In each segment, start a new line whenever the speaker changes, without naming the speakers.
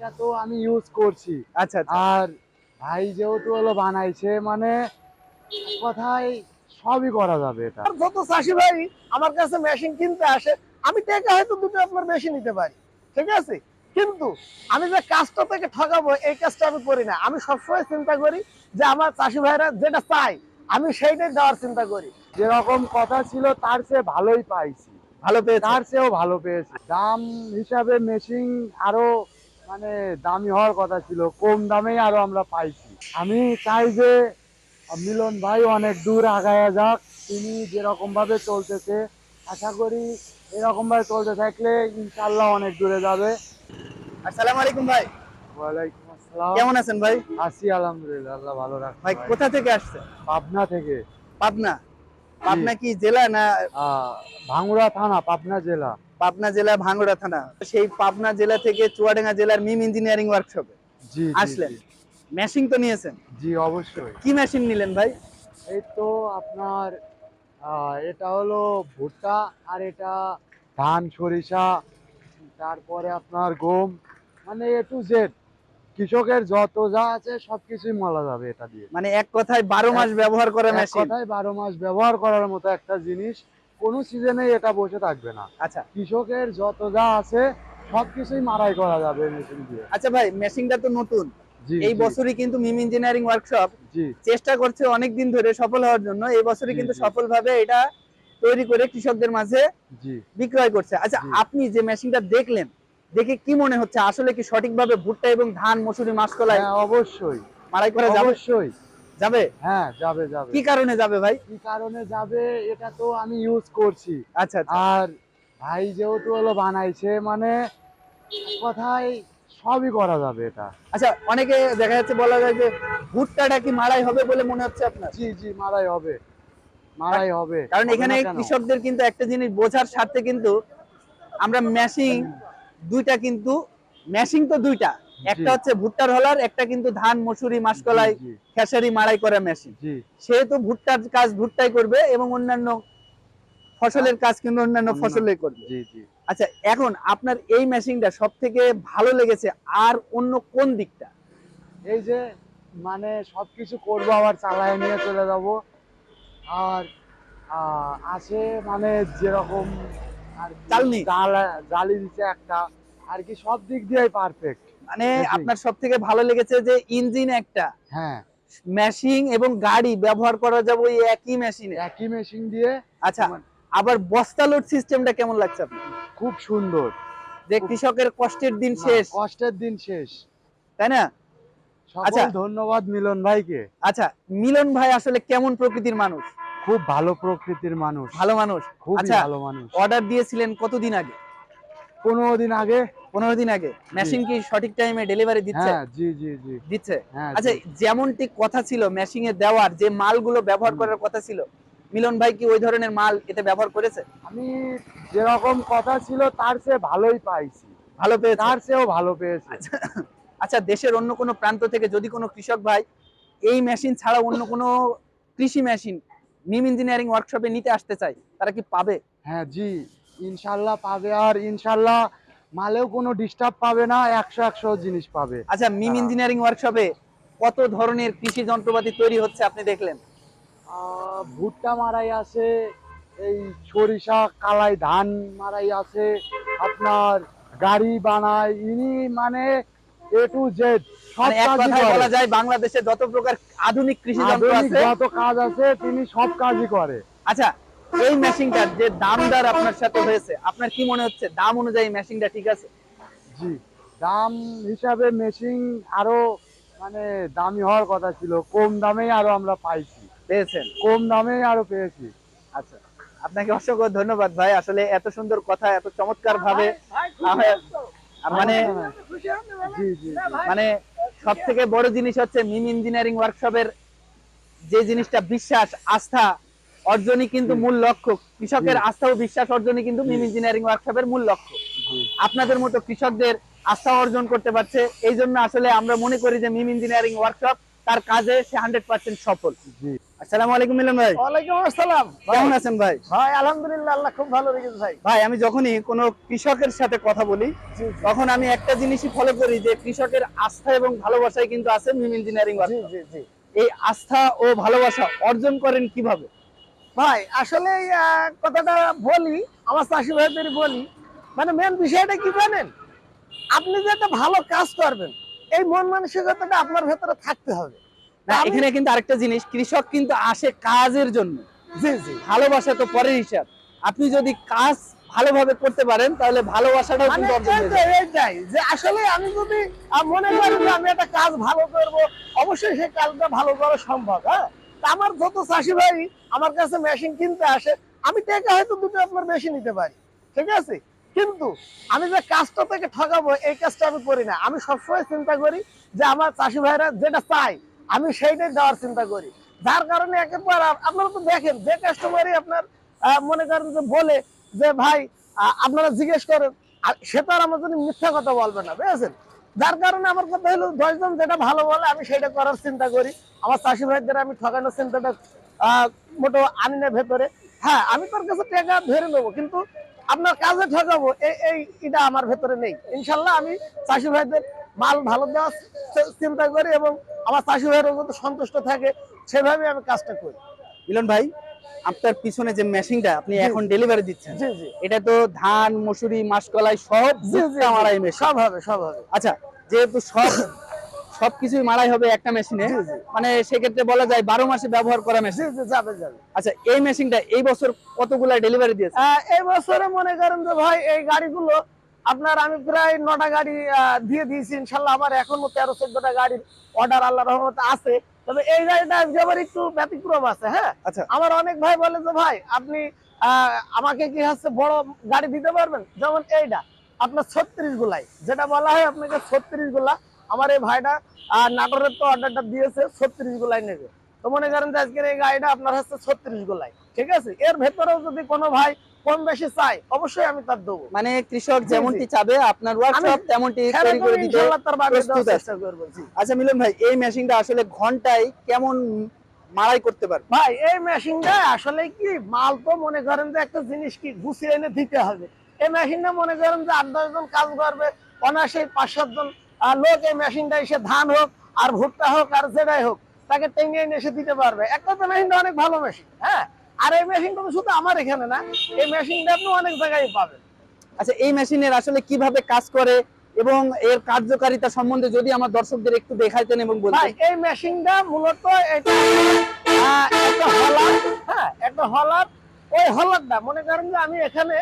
এটা তো আমি ইউজ করছি।
আচ্ছা আচ্ছা।
আর ভাই যেহেতু হলো বানাইছে মানে কথায় সবই করা যাবে এটা।
আর যত চাষি ভাই আমার কাছে মেশিন কিনতে আসে আমি টাকা হয়তো দুটো আপনার বেশি নিতে পারি। ঠিক আছে? কিন্তু আমি যে কাজটা থেকে ঠকাবো এই কাজটা আমি করি না। আমি সবসময় চিন্তা করি যে আমার চাষি ভাইরা যেটা চাই আমি সেইটাই দেওয়ার চিন্তা করি।
যেরকম কথা ছিল তার চেয়ে ভালোই পাইছি।
ভালো পেয়েছে।
তার চেয়েও ভালো পেয়েছি। দাম হিসাবে মেশিন আরও মানে দামি হওয়ার কথা ছিল কম দামেই আরও আমরা পাইছি। আমি চাই যে মিলন ভাই অনেক দূর আগায়া যাক তিনি যেরকম ভাবে চলতেছে আশা করি এরকম ভাবে চলতে থাকলে ইনশাল্লাহ অনেক দূরে যাবে।
আসসালামু আলাইকুম ভাই।
ওয়ালাইকুম আসসালাম।
কেমন আছেন ভাই?
আছি আলহামদুলিল্লাহ আল্লাহ ভালো রাখ
ভাই। কোথা থেকে আসছেন
পাবনা থেকে।
পাবনা? পাবনা কি জেলা না
আহ, ভাঙ্গুড়া থানা পাবনা জেলা।
পাবনা জেলা ভাঙ্গুড়া থানা। সেই পাবনা জেলা থেকে চুয়াডাঙ্গা জেলার মিম ইঞ্জিনিয়ারিং ওয়ার্কশপে আসলেন। মেশিন তো নিয়েছেন?
জি অবশ্যই।
কি মেশিন নিলেন ভাই?
এই তো আপনার আহ, এটা হলো ভুট্টা আর এটা ধান সরিষা তারপরে আপনার গম মানে এ টু জেড কৃষকের যত যা আছে সবকিছুই মালা যাবে এটা দিয়ে।
মানে এক কথায় বারো মাস ব্যবহার করা
এক
মেশিন
কথায় বারো মাস ব্যবহার করার মতো একটা জিনিস কোন সিজনে এটা বসে থাকবে না।
আচ্ছা।
কৃষকের যত যা আছে সবকিছুই মারাই করা যাবে মেশিন দিয়ে।
আচ্ছা ভাই মেশিনটা তো নতুন। এই বছরই কিন্তু মিম ইঞ্জিনিয়ারিং ওয়ার্কশপ চেষ্টা করছে অনেক দিন ধরে সফল হওয়ার জন্য। এই বছরই কিন্তু সফলভাবে এটা তৈরি করে কৃষকদের মাঝে বিক্রয় করছে। আচ্ছা আপনি যে মেশিনটা দেখলেন দেখে কি মনে হচ্ছে? আসলে কি সঠিকভাবে ভুট্টা এবং ধান মসুরি মাসকলাই
হ্যাঁ অবশ্যই।
মারাই করা যাবে?
অবশ্যই।
যাবে?
হ্যাঁ যাবে যাবে।
কি কারণে যাবে ভাই?
কি কারণে যাবে এটা তো আমি ইউজ করছি।
আচ্ছা আচ্ছা।
আর ভাই যেহেতু হলো বানাইছে মানে কথায় সবই করা যাবে এটা।
আচ্ছা অনেকে দেখা যাচ্ছে বলা যায় যে ভুট্টাটা কি মারাই হবে বলে মনে হচ্ছে আপনার?
জি জি মারাই হবে। মারাই হবে।
কারণ এখানে কৃষকদের কিন্তু একটা জিনিস বোঝার স্বার্থে কিন্তু আমরা মেশিং দুইটা কিন্তু মেশিং তো দুইটা। একটা হচ্ছে ভুট্টার হলার একটা কিন্তু ধান মসুরি মাসকলাই খেসারি মারাই করা মেশিন। সেহেতু ভুট্টার কাজ ভুট্টাই করবে এবং অন্যান্য ফসলের কাজ কিন্তু অন্যান্য
অন্য-
ফসলে করবে। আচ্ছা এখন আপনার এই মেশিনটা সব থেকে ভালো লেগেছে আর অন্য কোন দিকটা?
এই যে মানে সবকিছু করব আবার চালায় নিয়ে চলে যাব। আর আছে মানে যেরকম আর
চালনি?
জালি দিচ্ছে একটা আর কি সব দিক দিয়ে পারফেক্ট
মানে আপনার সব থেকে ভালো লেগেছে যে ইঞ্জিন একটা।
হ্যাঁ।
মেশিন এবং গাড়ি ব্যবহার করা যাবে ওই একই মেশিনে
একই মেশিন দিয়ে
আচ্ছা আবার বস্তা লোড সিস্টেমটা কেমন লাগছে আপনার?
খুব সুন্দর।
যে কৃষকের কষ্টের দিন শেষ।
কষ্টের দিন শেষ।
তাই না? আচ্ছা।
ধন্যবাদ মিলন ভাইকে।
আচ্ছা মিলন ভাই আসলে কেমন প্রকৃতির মানুষ?
খুব ভালো প্রকৃতির মানুষ।
ভালো মানুষ।
খুবই
আচ্ছা
ভালো মানুষ।
অর্ডার দিয়েছিলেন কতদিন আগে?
পনেরো দিন আগে
পনেরো দিন আগে। মেশিন কি সঠিক টাইমে ডেলিভারি দিচ্ছে?
হ্যাঁ জি জি জি।
দিচ্ছে?
হ্যাঁ
আচ্ছা। যেমনটি কথা ছিল মেশিং এ দেওয়ার যে মালগুলো ব্যবহার করার কথা ছিল মিলন ভাই কি ওই ধরনের মাল এতে ব্যবহার করেছে?
আমি যেরকম কথা ছিল তার চেয়ে ভালোই পাইছি।
ভালো পেয়েছে?
তার চেয়েও ভালো পেয়েছি।
আচ্ছা দেশের অন্য কোনো প্রান্ত থেকে যদি কোনো কৃষক ভাই এই মেশিন ছাড়া অন্য কোনো কৃষি মেশিন মিম ইঞ্জিনিয়ারিং ওয়ার্কশপে নিতে আসতে চায় তারা কি পাবে?
হ্যাঁ জি ইনশাল্লাহ পাবে। আর ইনশাল্লাহ মালেও কোনো ডিস্টার্ব পাবে না একশো একশো জিনিস পাবে।
আচ্ছা মিম। ইঞ্জিনিয়ারিং ওয়ার্কশপে কত ধরনের কৃষি যন্ত্রপাতি তৈরি হচ্ছে আপনি দেখলেন?
ভুট্টা মারাই আছে এই সরিষা কালাই ধান মারাই আছে আপনার গাড়ি বানায় ইনি মানে এ টু জেড সব
মানে
কাজই
বলা যায় বাংলাদেশে যত প্রকার আধুনিক কৃষি যন্ত্র আছে
যত কাজ আছে তিনি সব কাজই করে।
আচ্ছা এই মেশিনটার যে দামদার আপনার সাথে হয়েছে আপনার কি মনে হচ্ছে? দাম অনুযায়ী মেশিনটা ঠিক আছে?
জি দাম হিসাবে মেশিন আরও মানে দামি হওয়ার কথা ছিল কম দামেই আরও আমরা পাইছি।
পেয়েছেন?
কম দামেই আরও পেয়েছি।
আচ্ছা আপনাকে অসংখ্য ধন্যবাদ ভাই আসলে এত সুন্দর কথা এত চমৎকার ভাবে মানে
জি জি জি।
মানে সব থেকে বড় জিনিস হচ্ছে মিম ইঞ্জিনিয়ারিং ওয়ার্কশপের যে জিনিসটা বিশ্বাস আস্থা অর্জনই কিন্তু মূল লক্ষ্য। কৃষকের আস্থা ও বিশ্বাস অর্জনই কিন্তু মিম ইঞ্জিনিয়ারিং ওয়ার্কশপের মূল লক্ষ্য। আপনাদের মতো কৃষকদের আস্থা অর্জন করতে পারছে এই জন্য আসলে আমরা মনে করি যে মিম ইঞ্জিনিয়ারিং ওয়ার্কশপ তার কাজে সে হান্ড্রেড পার্সেন্ট সফল। আসসালামু আলাইকুম মিলন ভাই।
ওয়ালাইকুম আসসালাম।
কেমন আছেন ভাই?
ভাই আলহামদুলিল্লাহ আল্লাহ খুব ভালো রেখেছে ভাই।
ভাই আমি যখনই কোনো কৃষকের সাথে কথা বলি তখন আমি একটা জিনিসই ফলো করি যে কৃষকের আস্থা এবং ভালোবাসায় কিন্তু আছে মিম ইঞ্জিনিয়ারিং
জি জি জি।
এই আস্থা ও ভালোবাসা অর্জন করেন কীভাবে?
ভাই আসলে কথাটা বলি আমার চাষি ভাইদের বলি। মানে মেন বিষয়টা কি জানেন? আপনি যে একটা ভালো কাজ করবেন এই মন মানসিকতাটা আপনার ভেতরে থাকতে হবে।
এখানে কিন্তু আরেকটা জিনিস কৃষক কিন্তু আসে কাজের জন্য।
জি জি।
ভালোবাসা তো পরের হিসাব। আপনি যদি কাজ ভালোভাবে করতে পারেন তাহলে ভালোবাসাটাও
মানে
কিন্তু অর্জন
এইটাই, এইটাই যে আসলে আমি যদি মনে করি যে আমি একটা কাজ ভালো করব অবশ্যই সেই কাজটা ভালো করা সম্ভব হ্যাঁ? আমার যত চাষি ভাই আমার কাছে মেশিন কিনতে আসে, আমি টাকা হয়তো দুটো আপনার বেশি নিতে পারি। ঠিক আছে? কিন্তু আমি যে কাজটা থেকে ঠকাবো, এই কাজটা আমি করি না। আমি সবসময় চিন্তা করি যে আমার চাষি ভাইরা যেটা চাই আমি সেইটাই দেওয়ার চিন্তা করি। যার কারণে একেবারে আপনারা তো দেখেন, যে কাস্টমারই আপনার মনে করেন যে বলে যে, ভাই আপনারা জিজ্ঞেস করেন। সে তো আর আমার জন্য মিথ্যা কথা বলবে না, বুঝেছেন? যার কারণে আমার কথা হলো, দশজন যেটা ভালো বলে, আমি সেটা করার চিন্তা করি। আমার চাষি ভাইদের আমি ঠকানোর চিন্তাটা মোটো আনি না ভেতরে। হ্যাঁ আমি তোর কাছে টাকা ধরে নেব, কিন্তু আপনার কাজে ঠকাবো এই এই এটা আমার ভেতরে নেই। ইনশাল্লাহ আমি চাষি ভাইদের মাল ভালো দেওয়ার চিন্তা করি এবং আমার চাষি ভাইয়ের যাতে সন্তুষ্ট থাকে সেভাবে আমি কাজটা করি।
মিলন ভাই আপনার পিছনে যে মেশিনটা আপনি এখন ডেলিভারি দিচ্ছেন। এটা তো ধান মসুরি মাসকলাই সব
জি জি
মারাই মেশিন।
সব হবে সব হবে।
আচ্ছা যেহেতু সব সবকিছুই মারাই হবে একটা মেশিনে। মানে সেক্ষেত্রে বলা যায় বারো মাসে ব্যবহার করা মেশিন।
যাবে যাবে।
আচ্ছা এই মেশিনটা এই বছর কতগুলা ডেলিভারি দিয়েছে?
এই বছরে মনে করেন যে ভাই এই গাড়িগুলো আপনার আমি প্রায় নটা গাড়ি দিয়ে দিয়েছি ইনশাল্লাহ আমার এখনও তেরো চোদ্দটা গাড়ির অর্ডার আল্লাহ রহমত আছে। তবে এই গাড়িটা আজকে আবার একটু ব্যতিক্রম আছে হ্যাঁ?
আচ্ছা।
আমার অনেক ভাই বলে যে ভাই আপনি আহ, আমাকে কি হচ্ছে বড় গাড়ি দিতে পারবেন? যেমন এইটা আপনার ছত্রিশ গুলাই। যেটা বলা হয় আপনাকে ছত্রিশগুলা। আমার এই ভাইটা আহ, নাটোরের তো অর্ডারটা দিয়েছে ছত্রিশ গোলাই নেবে। তো মনে করেন যে আজকের এই গাড়িটা আপনার হচ্ছে ছত্রিশ গুলাই। ঠিক আছে? এর ভেতরেও যদি কোনো ভাই কম বেশি চাই অবশ্যই আমি তার দেবো।
মানে কৃষক যেমনটি চাবে আপনার ওয়ার্কশপ তেমনটি তৈরি করে দিতে প্রস্তুত আছে। আচ্ছা মিলন ভাই এই মেশিনটা আসলে ঘন্টায় কেমন মারাই করতে পারবে
ভাই এই মেশিনটা আসলে কি মাল তো মনে করেন যে একটা জিনিস কি গুছিয়ে এনে দিতে হবে। এই মেশিনটা মনে করেন যে আট দশ জন কাজ করবে অনায়াসে পাঁচ সাতজন আহ, লোক এই মেশিনটা এসে ধান হোক আর ভুট্টা হোক আর যেটাই হোক তাকে টেনে এনে এসে দিতে পারবে। একটা তো মেশিনটা অনেক ভালো মেশিন হ্যাঁ? আর এই মেশিনটা তো শুধু আমার এখানে না এই মেশিনটা আপনি অনেক জায়গায় পাবেন।
আচ্ছা এই মেশিনের আসলে কীভাবে কাজ করে এবং এর কার্যকারিতা সম্বন্ধে যদি আমার দর্শকদের একটু দেখাইতেন এবং বলতেন।
এই মেশিনটা মূলত এটা আহ, একটা হলার। হ্যাঁ একটা হলার। ওই হলারটা মনে করেন যে আমি এখানে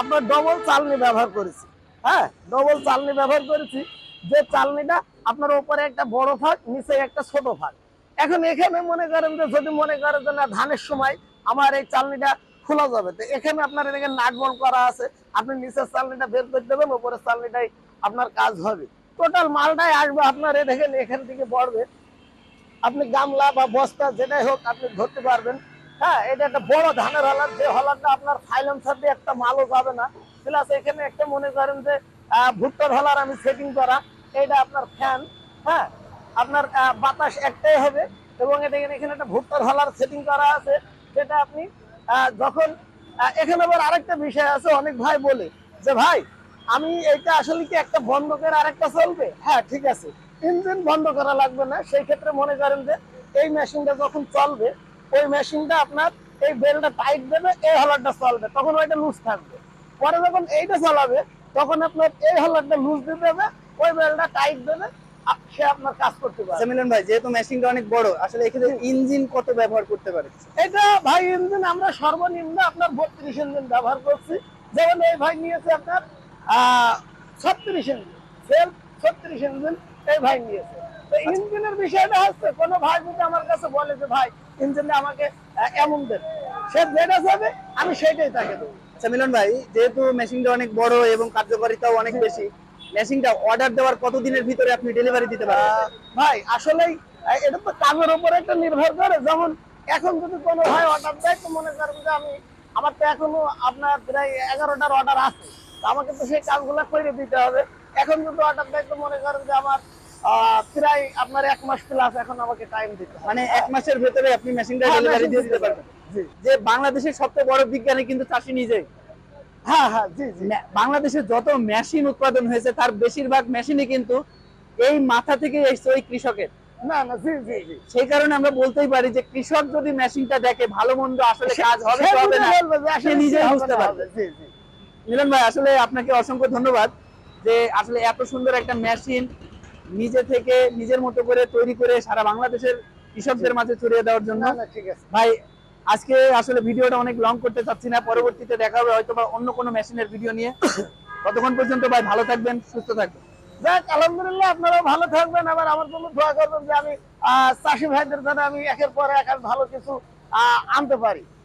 আপনার ডবল চালনি ব্যবহার করেছি। হ্যাঁ ডবল চালনি ব্যবহার করেছি। যে চালনিটা আপনার উপরে একটা বড় ফাঁক নিচে একটা ছোট ফাঁক। এখন এখানে মনে করেন যে যদি মনে করেন যে না ধানের সময় আমার এই চালনিটা খোলা যাবে। তো এখানে আপনার এদিকে নাট বল করা আছে, আপনি নিচের চালনিটা বের করে দেবেন, উপরের চালনিটাই আপনার কাজ হবে। টোটাল মালটাই আসবে আপনার এ দেখেন, এখান থেকে পড়বে আপনি গামলা বা বস্তা যেটাই হোক আপনি ধরতে পারবেন। হ্যাঁ এটা একটা বড় ধানের হলার, যে হলারটা আপনার সাইলেন্সার দিয়ে একটা মালও যাবে না। প্লাস এখানে একটা মনে করেন যে ভুট্টার হলার আমি সেটিং করা এটা আপনার ফ্যান হ্যাঁ। আপনার বাতাস একটাই হবে। এবং এটা এখানে একটা ভুট্টার হলার সেটিং করা আছে। যেটা আপনি যখন এখানে আবার আরেকটা বিষয় আছে, অনেক ভাই বলে যে, ভাই, আমি এটা আসলে কি একটা বন্ধ করে আরেকটা চলবে? হ্যাঁ ঠিক আছে। ইঞ্জিন বন্ধ করা লাগবে না। সেই ক্ষেত্রে মনে করেন যে, এই মেশিনটা যখন চলবে, ওই মেশিনটা আপনার এই বেলটা টাইট দেবে, এই হলারটা চলবে, তখন ওইটা লুজ থাকবে। পরে যখন এইটা চালাবে, তখন আপনার এই হলারটা লুজ দিতে হবে ওই বেলটা টাইট দেবে সে আপনার কাজ করতে
আচ্ছা ভাই যেহেতু মেশিনটা অনেক বড় আসলে এক্ষেত্রে ইঞ্জিন কত ব্যবহার করতে পারে?
এটা ভাই ইঞ্জিন আমরা সর্বনিম্ন আপনার বত্রিশ ইঞ্জিন ব্যবহার করছি। যেমন এই ভাই নিয়েছে আপনার ছত্রিশ ইঞ্জিন সেলফ ছত্রিশ ইঞ্জিন এই ভাই নিয়েছে। তো ইঞ্জিনের বিষয়টা হচ্ছে কোনো ভাই যদি আমার কাছে বলে যে ভাই ইঞ্জিনটা আমাকে এমন দেন। সে যেটা যাবে আমি সেটাই তাকে দেবো।
আচ্ছা মিলন ভাই যেহেতু মেশিনটা অনেক বড় এবং কার্যকারিতাও অনেক বেশি মেশিনটা অর্ডার দেওয়ার কতদিনের ভিতরে আপনি ডেলিভারি দিতে
আহ, ভাই আসলেই এটা তো কাজের উপর একটা নির্ভর করে। যেমন এখন যদি কোনো ভাই অর্ডার দেয় তো মনে করেন যে আমি আমার তো এখনও আপনার প্রায় এগারোটার অর্ডার আছে। তো আমাকে তো সেই কাজগুলো করে দিতে হবে। এখন যদি অর্ডার দেয় তো মনে করেন যে আমার প্রায় আপনার এক মাস প্লাস এখন আমাকে টাইম দিতে
মানে এক মাসের ভেতরে আপনি মেশিনটা
হ্যাঁ,
ডেলিভারি দিয়ে দিতে
দিতে
পারবেন। যে বাংলাদেশের সবচেয়ে বড় বিজ্ঞানী কিন্তু চাষি নিজেই।
হ্যাঁ হ্যাঁ জি জি।
বাংলাদেশে যত মেশিন উৎপাদন হয়েছে তার বেশিরভাগ মেশিনই কিন্তু এই মাথা থেকে এসছে ওই কৃষকের।
না না জি জি জি।
সেই কারণে আমরা বলতেই পারি যে কৃষক যদি মেশিনটা দেখে ভালো মন্দ আসলে কাজ হবে হবে না। সে নিজেই বুঝতে পারবে।
জি জি।
মিলন ভাই আসলে আপনাকে অসংখ্য ধন্যবাদ যে আসলে এত সুন্দর একটা মেশিন নিজে থেকে নিজের মতো করে তৈরি করে সারা বাংলাদেশের কৃষকদের মাঝে ছড়িয়ে দেওয়ার জন্য।
ঠিক আছে।
ভাই আজকে আসলে ভিডিওটা অনেক লং করতে চাচ্ছি না, পরবর্তীতে দেখা হবে হয়তো অন্য কোনো মেশিনের ভিডিও নিয়ে। ততক্ষণ পর্যন্ত ভাই ভালো থাকবেন, সুস্থ থাকবেন।
যাক, আলহামদুলিল্লাহ আপনারা ভালো থাকবেন। আবার আমার জন্য দোয়া করবেন যে আমি চাষি ভাইদের জন্য আমি একের পর এক ভালো কিছু আনতে পারি।